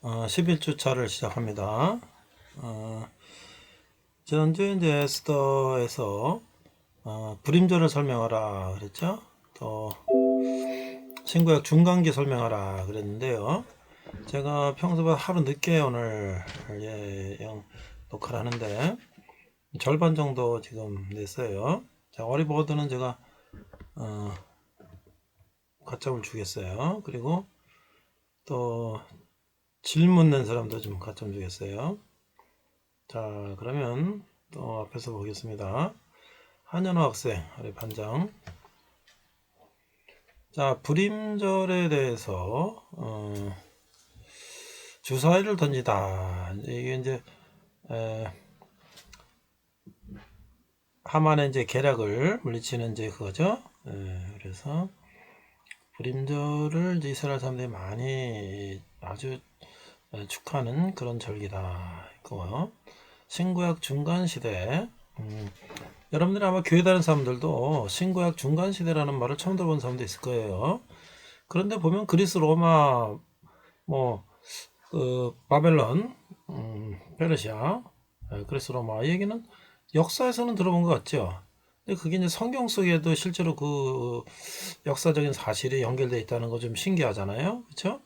어, 11주차를 시작합니다. 어, 지난주에 이제 에스더에서 어, 불임절을 설명하라 그랬죠? 또 신구약 중간기 설명하라 그랬는데요. 제가 평소보다 하루 늦게 오늘 예, 영 녹화를 하는데 절반 정도 지금 냈어요. 자, 어리버드는 제가 어, 가점을 주겠어요. 그리고 또 질문 낸 사람도 좀 가점 주겠어요. 자, 그러면 또 앞에서 보겠습니다. 한현호 학생, 우리 반장. 자, 불임절에 대해서, 어, 주사위를 던지다. 이게 이제, 에, 하만의 이제 계략을 물리치는 이제 그거죠. 에, 그래서, 불임절을 이제 이스라엘 사람들이 많이 아주 축하하는 그런 절기다. 있고요. 신구약 중간 시대. 음, 여러분들이 아마 교회 다니는 사람들도 신구약 중간 시대라는 말을 처음 들어본 사람도 있을 거예요. 그런데 보면 그리스 로마 뭐 그 바벨론 음, 페르시아 에, 그리스 로마 이 얘기는 역사에서는 들어본 것 같죠. 근데 그게 이제 성경 속에도 실제로 그 역사적인 사실이 연결되어 있다는 거 좀 신기하잖아요. 그렇죠?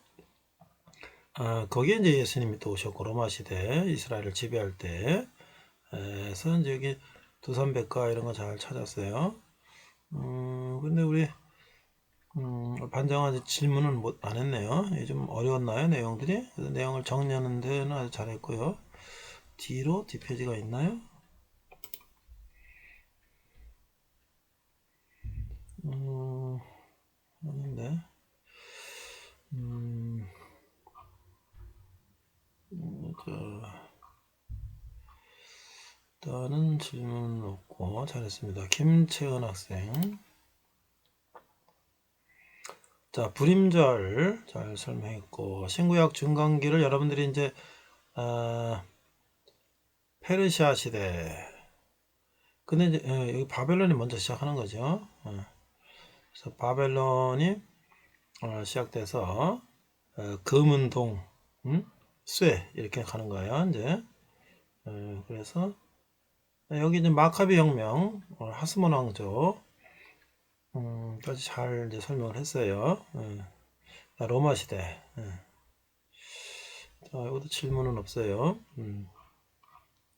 아, 거기에 이제 예수님이 또 오셨고 로마 시대 이스라엘을 지배할 때 에서 이제 여기 두산백과 이런 거 잘 찾았어요. 음, 근데 우리 음, 반장아직 질문은 못 안 했네요. 좀 어려웠나요 내용들이? 내용을 정리하는 데는 아주 잘했고요. 뒤로 뒷페이지가 있나요? 음, 아닌데. 음, 음, 그, 일단은 질문 없고 잘했습니다. 김채은 학생. 자, 불임절 잘 설명했고 신구약 중간기를 여러분들이 이제 아, 페르시아 시대. 근데 이제 예, 여기 바벨론이 먼저 시작하는 거죠. 어. 그래서 바벨론이 어, 시작돼서 어, 금은동, 음? 쇠 이렇게 가는 거예요. 이제 어, 그래서 여기 이제 마카비 혁명, 어, 하스몬 왕조 음, 까지 잘 설명을 했어요. 예. 자, 로마 시대. 예. 자, 이것도 질문은 없어요. 음.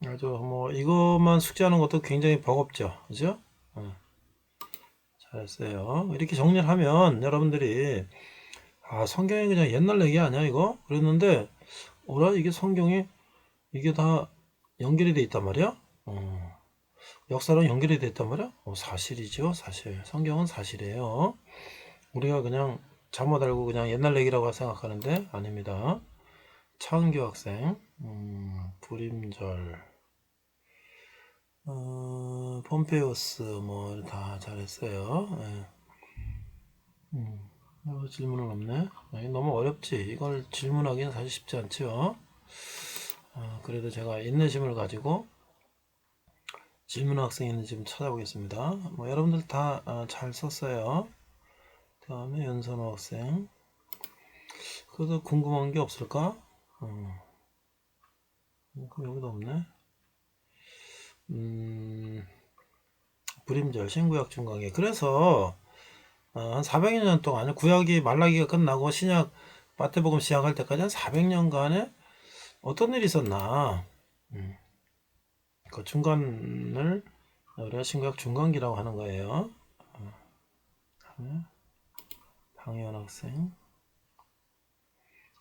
아주 뭐 이것만 숙지하는 것도 굉장히 버겁죠, 그죠? 예. 잘했어요. 이렇게 정리를 하면 여러분들이 아 성경이 그냥 옛날 얘기 아니야 이거? 그랬는데 어라 이게 성경이 이게 다 연결이 돼 있단 말이야? 어. 역사랑 연결이 돼 있단 말이야? 어, 사실이죠, 사실. 성경은 사실이에요. 우리가 그냥 잘못 알고 그냥 옛날 얘기라고 생각하는데 아닙니다. 차은규 학생, 음, 불임절, 어, 폼페오스 뭐 다 잘했어요. 예. 음, 어, 질문은 없네. 아, 이거 너무 어렵지. 이걸 질문하기는 사실 쉽지 않죠. 어, 그래도 제가 인내심을 가지고 질문 학생이 있는지 좀 찾아보겠습니다. 뭐 여러분들 다 잘 썼어요. 다음에 연선호 학생. 그래도 궁금한 게 없을까? 어. 그럼 여기도 없네. 음, 불임절 신구약 중간계. 그래서 어, 한 400여 년 동안 구약이 말라기가 끝나고 신약 마태복음 시작할 때까지 한 400년간에 어떤 일이 있었나? 음. 그 중간을 우리가 신구약 중간기라고 하는 거예요. 어, 방현 학생,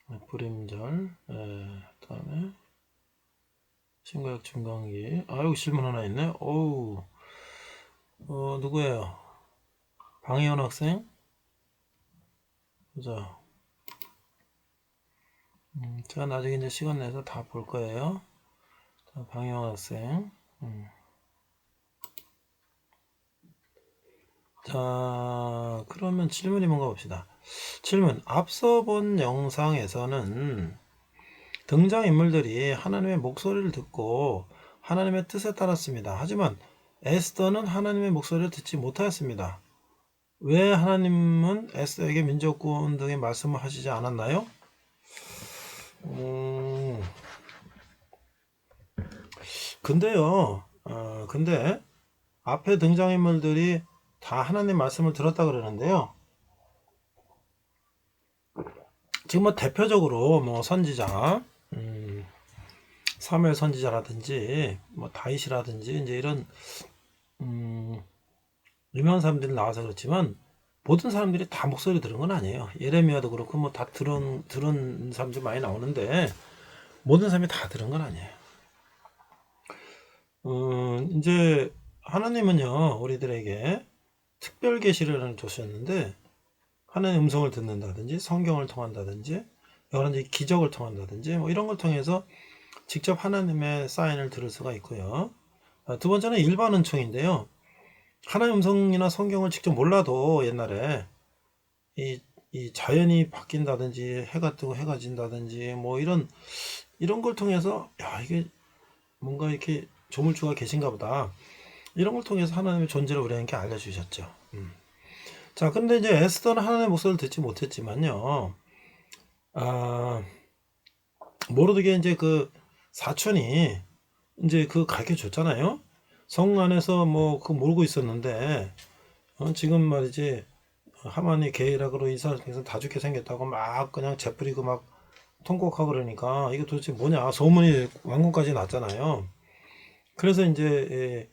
네, 불임절, 예, 다음에 신구약 중간기. 아 여기 질문 하나 있네. 어우, 어 누구예요? 방혜원 학생. 보자. 음, 제가 나중에 이제 시간 내서 다 볼 거예요. 자, 방영 학생. 음. 자, 그러면 질문이 뭔가 봅시다. 질문. 앞서 본 영상에서는 등장인물들이 하나님의 목소리를 듣고 하나님의 뜻에 따랐습니다. 하지만 에스더는 하나님의 목소리를 듣지 못하였습니다. 왜 하나님은 에스더에게 민족군 등의 말씀을 하시지 않았나요? 음, 근데요, 어, 근데 앞에 등장인물들이 다 하나님 말씀을 들었다 그러는데요. 지금 뭐 대표적으로 뭐 선지자, 음, 사무엘 선지자라든지 뭐 다윗이라든지 이제 이런 음, 유명한 사람들이 나와서 그렇지만 모든 사람들이 다 목소리 들은 건 아니에요. 예레미야도 그렇고 뭐 다 들은 들은 사람들 많이 나오는데 모든 사람이 다 들은 건 아니에요. 음, 이제 하나님은요 우리들에게 특별 계시를 주셨는데 하나님 음성을 듣는다든지 성경을 통한다든지 여러 가지 기적을 통한다든지 뭐 이런 걸 통해서 직접 하나님의 사인을 들을 수가 있고요. 아, 두 번째는 일반 은총인데요. 하나님 음성이나 성경을 직접 몰라도 옛날에 이, 이 자연이 바뀐다든지 해가 뜨고 해가 진다든지 뭐 이런 이런 걸 통해서 야 이게 뭔가 이렇게 조물주가 계신가 보다 이런 걸 통해서 하나님의 존재를 우리에게 알려주셨죠. 음. 자, 근데 이제 에스더는 하나님의 목소리를 듣지 못했지만요. 아, 모르드게 이제 그 사촌이 이제 그 가르쳐 줬잖아요. 성 안에서 뭐 그 모르고 있었는데 어, 지금 말이지 하만이 게이락으로 이스라엘에서 다 죽게 생겼다고 막 그냥 재뿌리고 막 통곡하고 그러니까 이게 도대체 뭐냐 소문이 왕궁까지 났잖아요. 그래서 이제 예,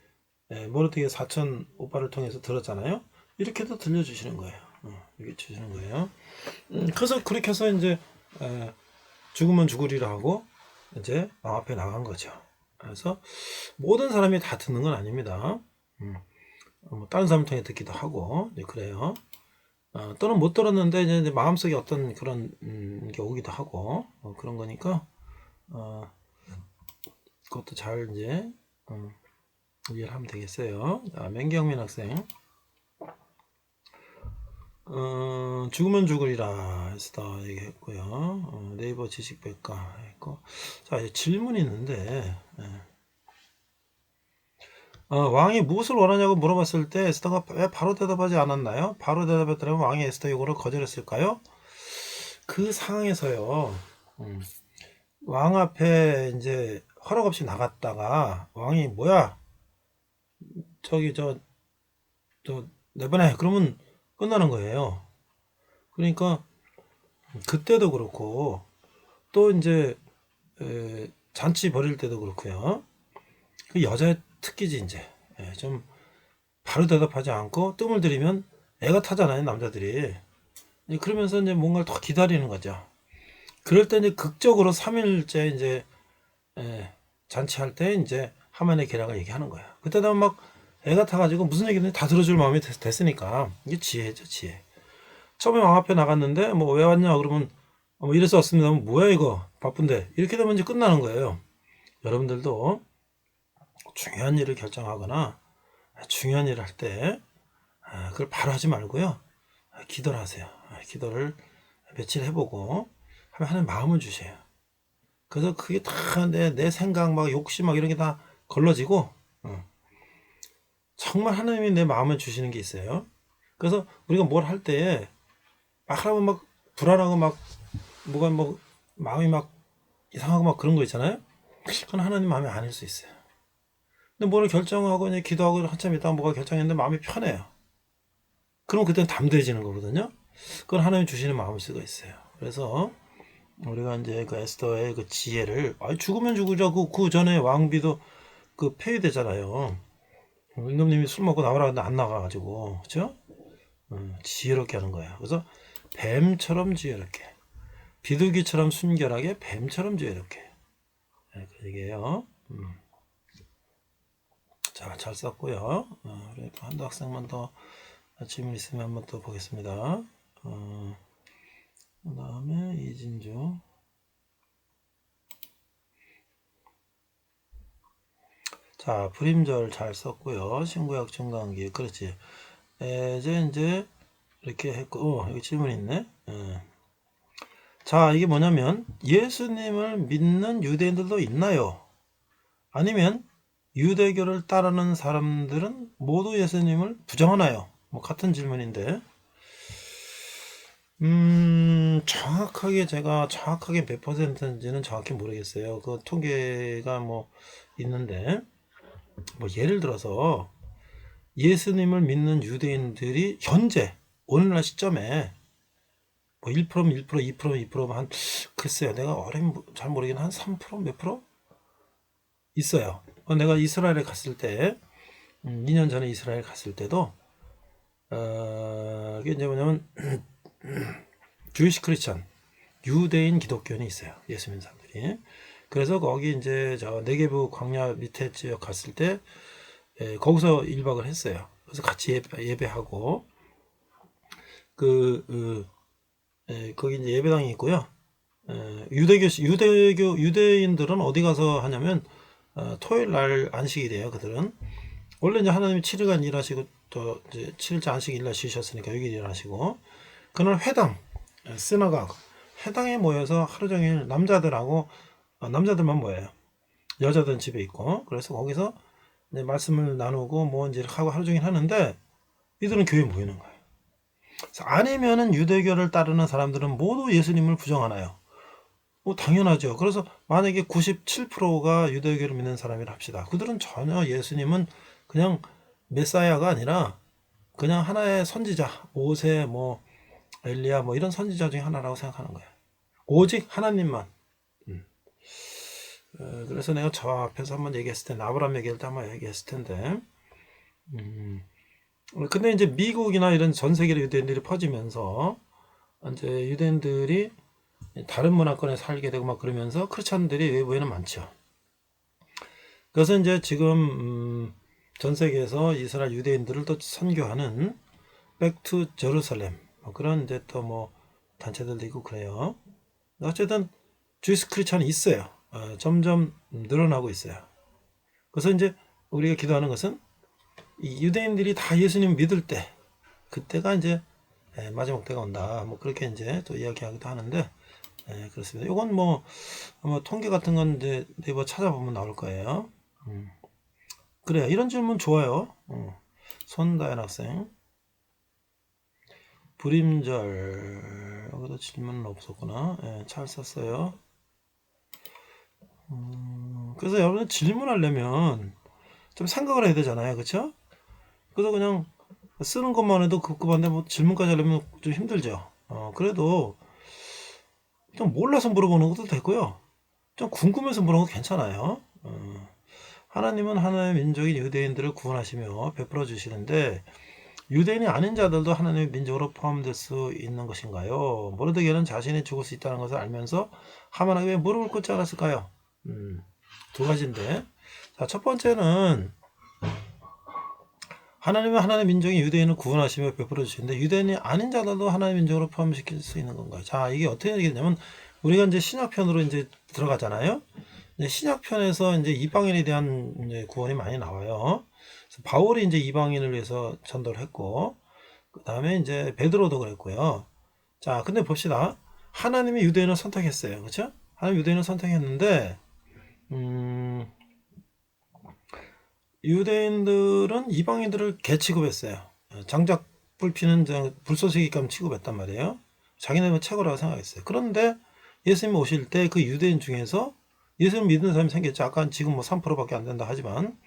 예, 모르드게 사촌 오빠를 통해서 들었잖아요. 이렇게도 들려주시는 거예요. 어, 이렇게 주시는 거예요. 음, 그래서 그렇게 해서 이제 에, 죽으면 죽으리라 하고 이제 왕 앞에 나간 거죠. 그래서 모든 사람이 다 듣는 건 아닙니다. 음, 어, 뭐 다른 사람 통해 듣기도 하고 네, 그래요. 어, 또는 못 들었는데 이제 마음속에 어떤 그런 음, 게 오기도 하고 어, 그런 거니까 어, 그것도 잘 이제 어, 이해를 하면 되겠어요. 자, 맹경민 학생. 어, 죽으면 죽으리라 해서 얘기했고요. 어, 네이버 지식백과 했고. 자, 이제 질문이 있는데, 예. 어, 왕이 무엇을 원하냐고 물어봤을 때 에스더가 왜 바로 대답하지 않았나요? 바로 대답했더라면 왕이 에스더 요구를 거절했을까요? 그 상황에서요, 음, 왕 앞에 이제 허락 없이 나갔다가 왕이 뭐야? 저기 저, 저, 내보내. 그러면 끝나는 거예요. 그러니까 그때도 그렇고 또 이제 에, 잔치 벌일 때도 그렇고요. 그 여자의 특기지 이제 예, 좀 바로 대답하지 않고 뜸을 들이면 애가 타잖아요 남자들이. 예, 그러면서 이제 뭔가를 더 기다리는 거죠. 그럴 때 이제 극적으로 3일째 이제 에, 잔치할 때 이제 하만의 계략을 얘기하는 거예요. 그때도 막 애가 타가지고 무슨 얘기든 다 들어줄 마음이 됐, 으니까 이게 지혜죠 지혜. 처음에 왕 앞에 나갔는데 뭐 왜 왔냐 그러면 어, 뭐 이래서 왔습니다. 뭐 뭐야 이거? 바쁜데. 이렇게 되면 이제 끝나는 거예요. 여러분들도 중요한 일을 결정하거나 중요한 일을 할 때 그걸 바로 하지 말고요. 기도를 하세요. 기도를 며칠 해보고 하면 하는 마음을 주세요 그래서 그게 다 내 내 생각 막 욕심 막 이런 게 다 걸러지고 어. 정말 하나님이 내 마음에 주시는 게 있어요. 그래서 우리가 뭘 할 때 막 하면 막 불안하고 막 뭐가 뭐 마음이 막 이상하고 막 그런 거 있잖아요. 그건 하나님 마음이 아닐 수 있어요. 근데 뭐를 결정하고 이제 기도하고 한참 있다가 뭐가 결정했는데 마음이 편해요. 그럼 그때는 담대해지는 거거든요. 그건 하나님 주시는 마음일 수가 있어요. 그래서 우리가 이제 그 에스더의 그 지혜를 아 죽으면 죽으자 그, 그 전에 왕비도 그 폐위되잖아요. 임금님이 술 먹고 나오라 근데 안 나가가지고 그죠? 음, 지혜롭게 하는 거야. 그래서 뱀처럼 지혜롭게, 비둘기처럼 순결하게, 뱀처럼 지혜롭게. 네, 그 얘기예요. 음. 자, 잘 썼고요. 어, 그래도 한두 학생만 더 질문 있으면 한번 또 보겠습니다. 어, 그 다음에 이진주. 자, 불임절 잘 썼고요. 신구약 중간기. 그렇지. 에, 이제, 이제, 이렇게 했고, 어, 여기 질문 있네. 예. 자, 이게 뭐냐면, 예수님을 믿는 유대인들도 있나요? 아니면, 유대교를 따르는 사람들은 모두 예수님을 부정하나요? 뭐, 같은 질문인데, 음, 정확하게 제가 정확하게 몇 퍼센트인지는 정확히 모르겠어요. 그 통계가 뭐 있는데, 뭐 예를 들어서 예수님을 믿는 유대인들이 현재 오늘날 시점에 뭐 1%면 1%, 2%면 2%면 한 글쎄요. 내가 어린 잘 모르긴 한 3%몇 프로 있어요. 어, 내가 이스라엘에 갔을 때 음, 2년 전에 이스라엘 갔을 때도 어, 이게 이제 뭐냐면 주이시 크리스천 유대인 기독교인이 있어요. 예수 믿는 사람들이. 그래서 거기 이제 저 네게부 광야 밑에 지역 갔을 때 에, 거기서 1박을 했어요. 그래서 같이 예배, 예배하고 그, 그 에, 거기 이제 예배당이 있고요. 에, 유대교 유대교 유대인들은 어디 가서 하냐면 어, 토요일 날 안식이 돼요. 그들은 원래 이제 하나님이 7일간 일하시고 또 이제 7일째 안식 일날 쉬셨으니까 6일 일하시고 그날 회당 쓰나각 회당에 모여서 하루 종일 남자들하고 어, 남자들만 모여요. 여자들은 집에 있고 그래서 거기서 말씀을 나누고 뭐 이제 하고 하루 종일 하는데 이들은 교회에 모이는 거예요. 아니면은 유대교를 따르는 사람들은 모두 예수님을 부정하나요? 뭐 당연하죠. 그래서 만약에 97%가 유대교를 믿는 사람이라 합시다. 그들은 전혀 예수님은 그냥 메사야가 아니라 그냥 하나의 선지자, 모세, 뭐 엘리야, 뭐 이런 선지자 중에 하나라고 생각하는 거예요. 오직 하나님만. 음. 어, 그래서 내가 저 앞에서 한번 얘기했을 텐데 아브라함 얘기할 때 한번 얘기했을 텐데. 음. 근데 이제 미국이나 이런 전 세계로 유대인들이 퍼지면서 이제 유대인들이 다른 문화권에 살게 되고 막 그러면서 크리스천들이 외부에는 많죠. 그래서 이제 지금 음, 전 세계에서 이스라엘 유대인들을 또 선교하는 백투 제루살렘 뭐 그런 이제 또 뭐 단체들도 있고 그래요. 어쨌든 주이스 크리스천이 있어요. 어, 점점 늘어나고 있어요. 그래서 이제 우리가 기도하는 것은 이 유대인들이 다 예수님 믿을 때 그때가 이제 예, 마지막 때가 온다. 뭐 그렇게 이제 또 이야기하기도 하는데 예, 그렇습니다. 이건 뭐 아마 통계 같은 건 이제 네이버 찾아보면 나올 거예요. 음. 그래요. 이런 질문 좋아요. 어. 손다현 학생. 불임절 여기도 질문은 없었구나. 예, 잘 썼어요. 음, 그래서 여러분 질문하려면 좀 생각을 해야 되잖아요, 그렇죠? 그래서 그냥 쓰는 것만 해도 급급한데 뭐 질문까지 하려면 좀 힘들죠. 어, 그래도 좀 몰라서 물어보는 것도 되고요. 좀 궁금해서 물어보는 것도 괜찮아요. 어, 하나님은 하나님의 민족인 유대인들을 구원하시며 베풀어 주시는데 유대인이 아닌 자들도 하나님의 민족으로 포함될 수 있는 것인가요? 모르드게는 자신이 죽을 수 있다는 것을 알면서 하만에게 왜 무릎을 꿇지 않았을까요? 음, 두 가지인데 자, 첫 번째는 하나님은 하나님의 민족인 유대인을 구원하시며 베풀어 주시는데 유대인이 아닌 자들도 하나님의 민족으로 포함시킬 수 있는 건가요? 자, 이게 어떻게 되겠냐면 우리가 이제 신약편으로 이제 들어가잖아요. 이제 신약편에서 이제 이방인에 대한 이제 구원이 많이 나와요. 바울이 이제 이방인을 위해서 전도를 했고, 그 다음에 이제 베드로도 그랬고요. 자, 근데 봅시다. 하나님이 유대인을 선택했어요. 그렇죠? 하나님 유대인을 선택했는데, 음, 유대인들은 이방인들을 개 취급했어요. 장작 불 피는 불쏘시기감 취급했단 말이에요. 자기네는 최고라고 생각했어요. 그런데 예수님 오실 때 그 유대인 중에서 예수님 믿는 사람이 생겼죠. 아까 지금 뭐 3%밖에 안 된다 하지만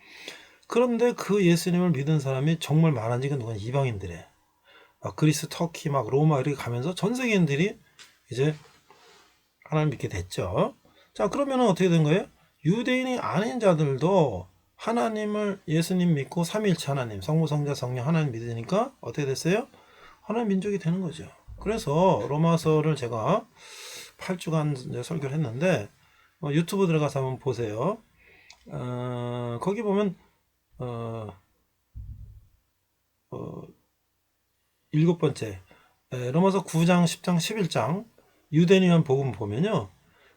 그런데 그 예수님을 믿은 사람이 정말 많은지 그 누군 이방인들에 막 그리스, 터키, 막 로마 이렇게 가면서 전 세계인들이 이제 하나님 믿게 됐죠. 자 그러면은 어떻게 된 거예요? 유대인이 아닌 자들도 하나님을 예수님 믿고 삼위일체 하나님, 성부, 성자, 성령 하나님 믿으니까 어떻게 됐어요? 하나님 민족이 되는 거죠. 그래서 로마서를 제가 8주간 설교를 했는데 어, 유튜브 들어가서 한번 보세요. 어, 거기 보면 어, 어, 일곱 번째 에, 로마서 9장, 10장, 11장 유대인 위한 복음 보면요.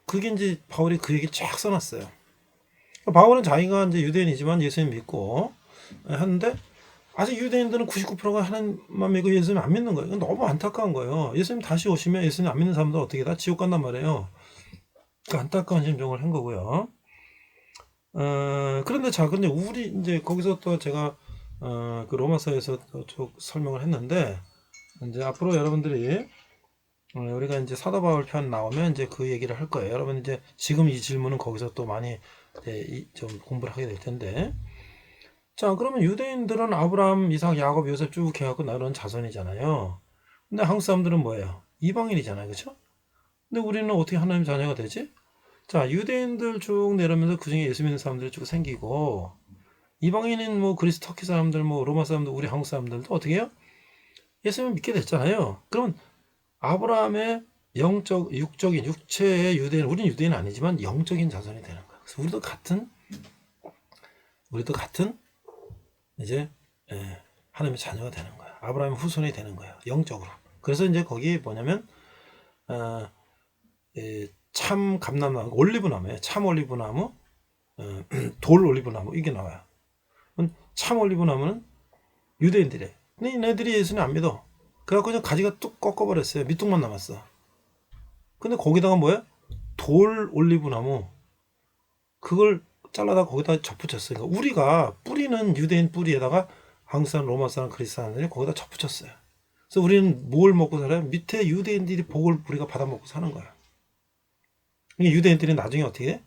그게 이제 바울이 그 얘기 쫙 써놨어요. 바울은 자기가 이제 유대인이지만 예수님 믿고 하는데 아직 유대인들은 99%가 하나님만 믿고 예수님 안 믿는 거예요. 너무 안타까운 거예요. 예수님 다시 오시면 예수님 안 믿는 사람들 어떻게 다 지옥 간단 말이에요. 그 안타까운 심정을 한 거고요. 어, 그런데 자, 근데 우리 이제 거기서 또 제가 어, 그 로마서에서 쭉 설명을 했는데 이제 앞으로 여러분들이 어, 우리가 이제 사도 바울 편 나오면 이제 그 얘기를 할 거예요. 여러분 이제 지금 이 질문은 거기서 또 많이 이제 이- 좀 공부를 하게 될 텐데. 자, 그러면 유대인들은 아브라함, 이삭, 야곱, 요셉 쭉 해갖고 나는 자손이잖아요. 근데 한국 사람들은 뭐예요? 이방인이잖아요. 그쵸? 근데 우리는 어떻게 하나님 자녀가 되지? 자, 유대인들 쭉 내려면서 그 중에 예수 믿는 사람들이 쭉 생기고, 이방인인 뭐 그리스 터키 사람들, 뭐 로마 사람들, 우리 한국 사람들도 어떻게 해요? 예수님 믿게 됐잖아요. 그러면 아브라함의 영적, 육적인, 육체의 유대인, 우리는 유대인 아니지만 영적인 자손이 되는 거야. 그래서 우리도 같은, 우리도 같은, 이제, 예, 하나님의 자녀가 되는 거야. 아브라함의 후손이 되는 거야. 영적으로. 그래서 이제 거기 뭐냐면, 어, 예, 참 감람나무, 올리브나무예요. 참 올리브나무, 어, 돌 올리브나무, 이게 나와요. 참 올리브나무는 유대인들이에요. 근데 얘네들이 예수님 안 믿어. 그래갖고 그냥 가지가 뚝 꺾어버렸어요. 밑둥만 남았어. 근데 거기다가 뭐야? 돌 올리브나무. 그걸 잘라다 거기다 접붙였어요. 그러니까 우리가 뿌리는 유대인 뿌리에다가 한국 사람, 로마 사람, 그리스 사람들이 거기다 접붙였어요. 그래서 우리는 뭘 먹고 살아요? 밑에 유대인들이 복을 우리가 받아먹고 사는 거야. 유대인들이 나중에 어떻게 해?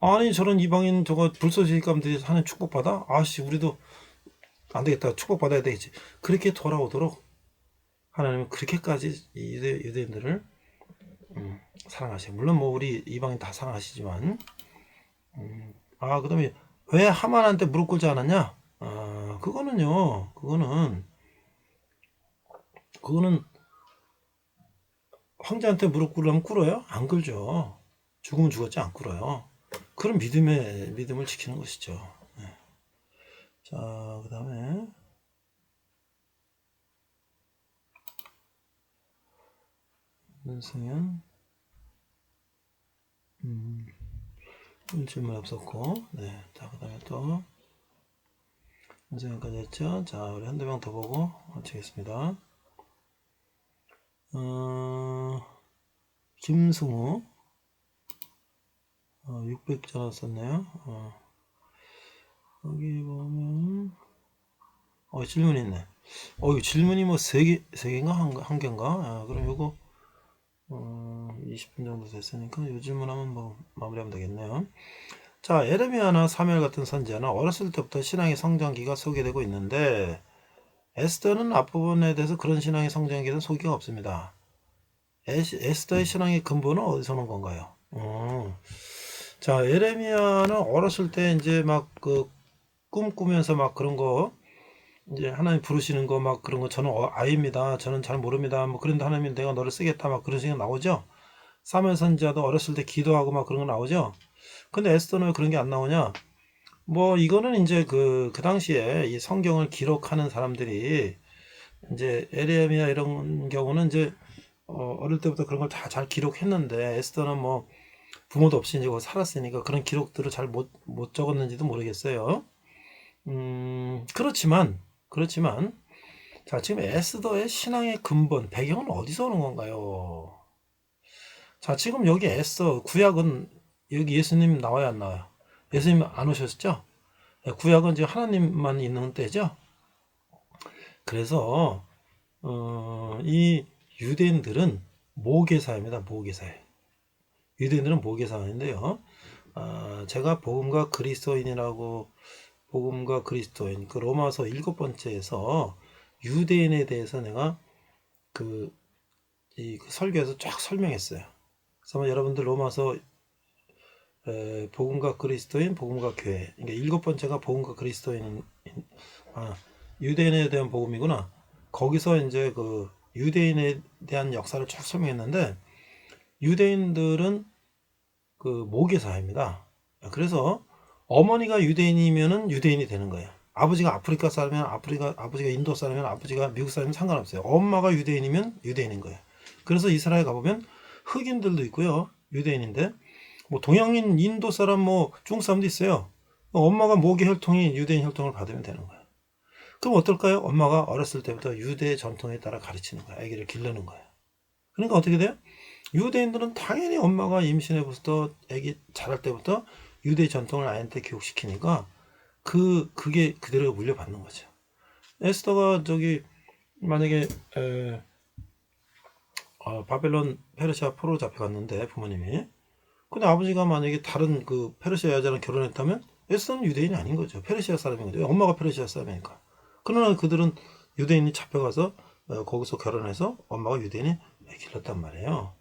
아니 저런 이방인 저거 불쏘시감들이 하는 축복받아? 아씨 우리도 안 되겠다 축복받아야 되겠지. 그렇게 돌아오도록 하나님은 그렇게까지 이 유대, 유대인들을 음, 사랑하세요. 물론 뭐 우리 이방인 다 사랑하시지만 음, 아 그 다음에 왜 하만한테 무릎 꿇지 않았냐? 아 그거는요 그거는 그거는 황제한테 무릎 꿇으면 꿇어요? 안 꿇죠. 죽으면 죽었지 안 꿇어요. 그런 믿음의 믿음을 지키는 것이죠. 네. 자, 그다음에 윤승현 음, 질문 없었고, 네, 자, 그 다음에 또 윤승현까지 했죠. 자, 우리 한두 명 더 보고 마치겠습니다. 어, 김승우 어, 600전화 썼네요. 어. 여기 보면 어 질문 있네. 어 질문이 뭐 세 개, 세 개인가 한, 한 개인가? 아, 그럼 요거 어, 20분 정도 됐으니까 요 질문 하면 뭐 마무리하면 되겠네요. 자, 에레미야나 사무엘 같은 선지자는 어렸을 때부터 신앙의 성장기가 소개되고 있는데 에스더는 앞부분에 대해서 그런 신앙의 성장기에 대한 소개가 없습니다. 에스, 에스더의 신앙의 근본은 어디서 오는 건가요? 어. 자, 에레미야는 어렸을 때 이제 막그 꿈꾸면서 막 그런 거 이제 하나님 부르시는 거 막 그런 거 저는 어- 아이입니다. 저는 잘 모릅니다. 뭐 그런데 하나님 내가 너를 쓰겠다 막 그런 생각 나오죠. 사무엘 선지자도 어렸을 때 기도하고 막 그런 거 나오죠. 근데 에스더는 왜 그런 게 안 나오냐? 뭐 이거는 이제 그그 당시에 이 성경을 기록하는 사람들이 이제 에레미야 이런 경우는 이제 어, 어릴 때부터 그런 걸 다 잘 기록했는데 에스더는 뭐 부모도 없이 이제 살았으니까 그런 기록들을 잘 못 못 적었는지도 모르겠어요. 음, 그렇지만, 그렇지만, 자, 지금 에스더의 신앙의 근본, 배경은 어디서 오는 건가요? 자, 지금 여기 에스더, 구약은, 여기 예수님 나와야 안 나와요? 예수님 안 오셨죠? 네, 구약은 지금 하나님만 있는 때죠? 그래서, 어, 이 유대인들은 모계사입니다, 모계사예요. 유대인들은 모계사인데요. 아, 제가 복음과 그리스도인이라고 복음과 그리스도인 그 로마서 일곱 번째에서 유대인에 대해서 내가 그, 이, 그 설교에서 쫙 설명했어요. 그래서 여러분들 로마서 에, 복음과 그리스도인, 복음과 교회. 그러니까 일곱 번째가 복음과 그리스도인, 아, 유대인에 대한 복음이구나. 거기서 이제 그 유대인에 대한 역사를 쭉 설명했는데 유대인들은 그 모계사입니다. 그래서 어머니가 유대인이면은 유대인이 되는 거예요. 아버지가 아프리카 사람이면 아프리카 아버지가 인도 사람이면 아버지가 미국 사람이면 상관없어요. 엄마가 유대인이면 유대인인 거예요. 그래서 이스라엘 가보면 흑인들도 있고요. 유대인인데 뭐 동양인 인도 사람 뭐 중국 사람도 있어요. 엄마가 모계 혈통이 유대인 혈통을 받으면 되는 거예요. 그럼 어떨까요? 엄마가 어렸을 때부터 유대 전통에 따라 가르치는 거야. 아기를 기르는 거예요. 그러니까 어떻게 돼요? 유대인들은 당연히 엄마가 임신해부터 아기 자랄 때부터 유대 전통을 아이한테 교육시키니까 그 그게 그대로 물려받는 거죠. 에스더가 저기 만약에 에, 어, 바벨론 페르시아 포로 잡혀갔는데 부모님이 근데 아버지가 만약에 다른 그 페르시아 여자랑 결혼했다면 에스는 유대인이 아닌 거죠. 페르시아 사람인 거죠. 엄마가 페르시아 사람이니까. 그러나 그들은 유대인이 잡혀가서 어, 거기서 결혼해서 엄마가 유대인이 길렀단 말이에요.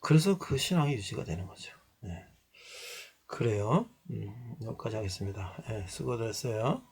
그래서 그 신앙이 유지가 되는 거죠. 네. 그래요. 음, 여기까지 하겠습니다. 예, 수고들 했어요.